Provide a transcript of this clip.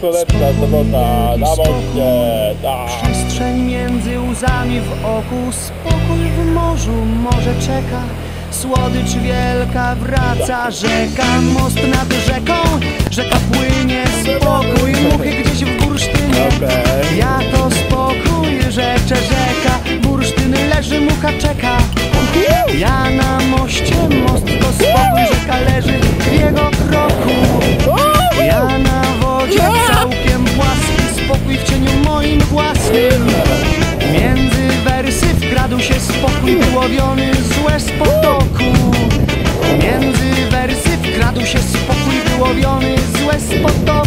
słoneczna sobota, na moście, tak. Przestrzeń między łzami w oku, spokój w morzu może czeka. Słodycz wielka wraca rzeka, most nad rzeką, rzeka płynie, spokój, muchy gdzieś w bursztynie. Ja to spokój, rzecze rzeka, bursztyn leży, mucha czeka. piekła Między wersy wkradł się spokój wyłowiony z łez potoku. Między wersy wkradł się spokój wyłowiony z łez potoku.